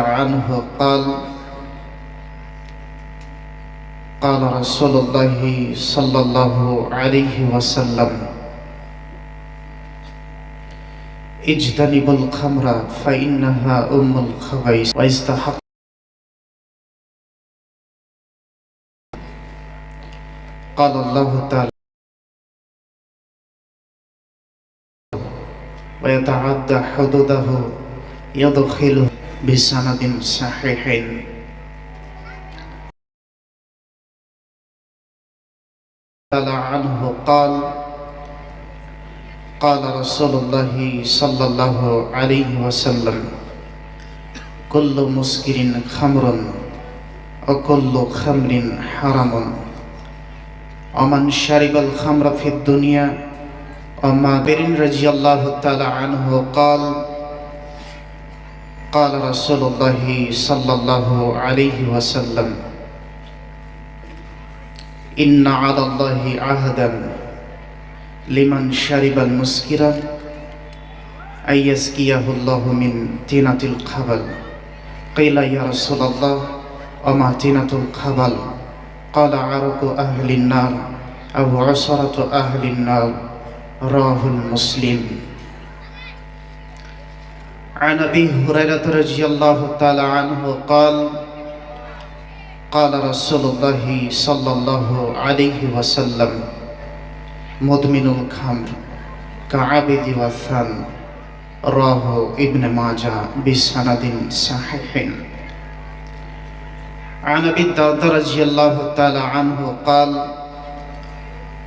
عنه قال قال رسول الله صلى الله عليه وسلم اجتنبوا الخمر فإنها أم الخبائث واستحق قال الله تعالى ويتعدى حدوده يدخله بسند صحيح. تعالى عنه قال قال رسول الله صلى الله عليه وسلم كل مسكر خمر وكل خمر حرام ومن شرب الخمر في الدنيا وما برن رضي الله تعالى عنه قال قال رسول الله صلى الله عليه وسلم إن على الله عهدا لمن شرب المسكر أن يسقيه الله من تينة القبل قيل يا رسول الله وما تينة القبل قال عرق أهل النار أو عصرة أهل النار. راه المسلم. عن أبي هريرة رضي الله تعالى عنه قال قال رسول الله صلى الله عليه وسلم مدمن الخمر كعبد والثان راه ابن ماجه بسند صحيح. عن أبي الدرداء رضي الله تعالى عنه قال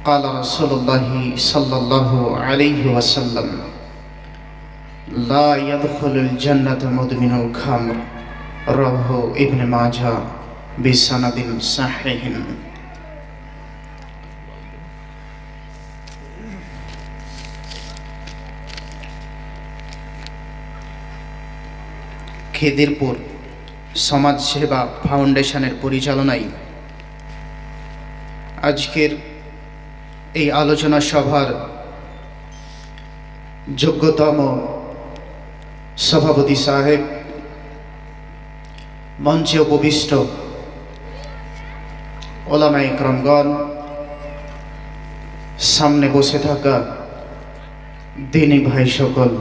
قال رسول الله صلى الله عليه وسلم খেদিরপুর সমাজ সেবা খেদিরপুর ফাউন্ডেশনের পরিচালনায় আজকের এই আলোচনা সভার যোগ্যতম সভাপতি সাহেব, মঞ্চে উপবিষ্ট ওলামা ইকরমগণ, সামনে বসে থাকা দিনী ভাই সকল,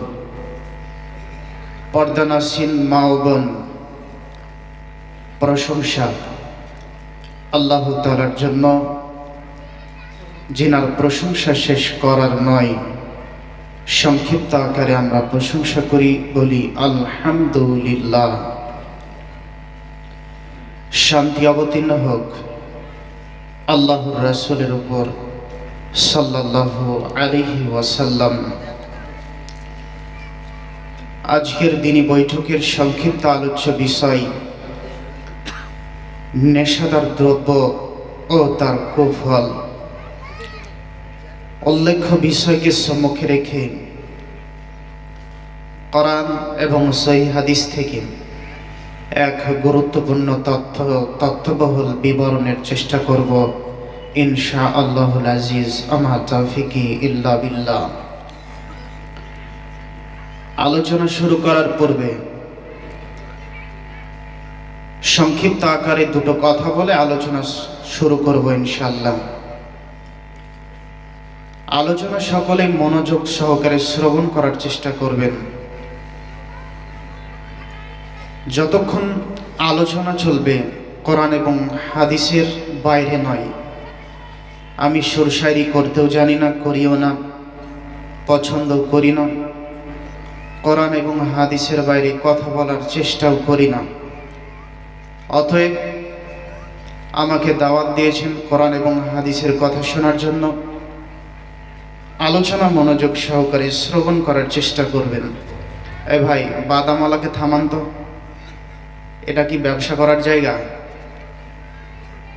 পর্দানাসীন মা ও বোন প্রশংসা আল্লাহ তালার জন্য, যিনার প্রশংসা শেষ করার নয় সংক্ষিপ্ত আকারে আমরা প্রশংসা করি, বলি, আলহামদুলিল্লাহ। শান্তি অবতীর্ণ হোক আল্লাহর রাসুলের উপর সাল্লাহ আলিহি ওয়াসাল্লাম। আজকের দিনই বৈঠকের সংক্ষিপ্ত আলোচ্য বিষয়, নেশাদার দ্রব্য ও তার কুফল। উল্লেখ্য বিষয়কে সম্মুখে রেখে কোরআন এবং সহি হাদিস থেকে এক গুরুত্বপূর্ণ তথ্য, তথ্যবহুল বিবরণের চেষ্টা করব। ইনশা আল্লাহুল আজিজ, আমার তৌফিকি ইল্লা বিল্লাহ। আলোচনা শুরু করার পূর্বে সংক্ষিপ্ত আকারে দুটো কথা বলে আলোচনা শুরু করব ইনশাল্লাহ আলোচনা সকলে মনোযোগ সহকারে শ্রবণ করার চেষ্টা করবেন। যতক্ষণ আলোচনা চলবে, কোরআন এবং হাদিসের বাইরে নয়। আমি সুরসাইরি করতেও জানি না, করিও না, পছন্দ করি না। কোরআন এবং হাদিসের বাইরে কথা বলার চেষ্টাও করি না। অতএব আমাকে দাওয়াত দিয়েছেন কোরআন এবং হাদিসের কথা শোনার জন্য। আলোচনা মনোযোগ সহকারে শ্রবণ করার চেষ্টা করবেন। এ ভাই বাদামালাকে থামান তো। এটা কি ব্যবসা করার জায়গা?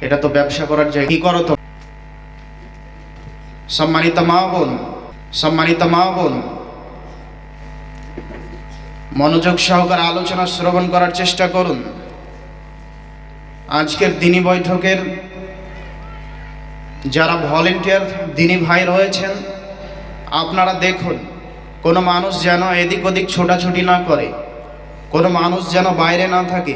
এটা তো ব্যবসা করার জায়গা। কি করো তো? সম্মানিত মা বোন, সম্মানিত মা বোন। মনোযোগ সহকারে আলোচনা শ্রবণ করার চেষ্টা করুন। আজকের দিনী বৈঠকের যারা ভলেন্টিয়ার দিনী ভাই রয়েছেন আপনারা দেখুন, কোনো মানুষ যেন এদিক ওদিক ছোটাছুটি না করে, কোনো মানুষ যেন বাইরে না থাকে।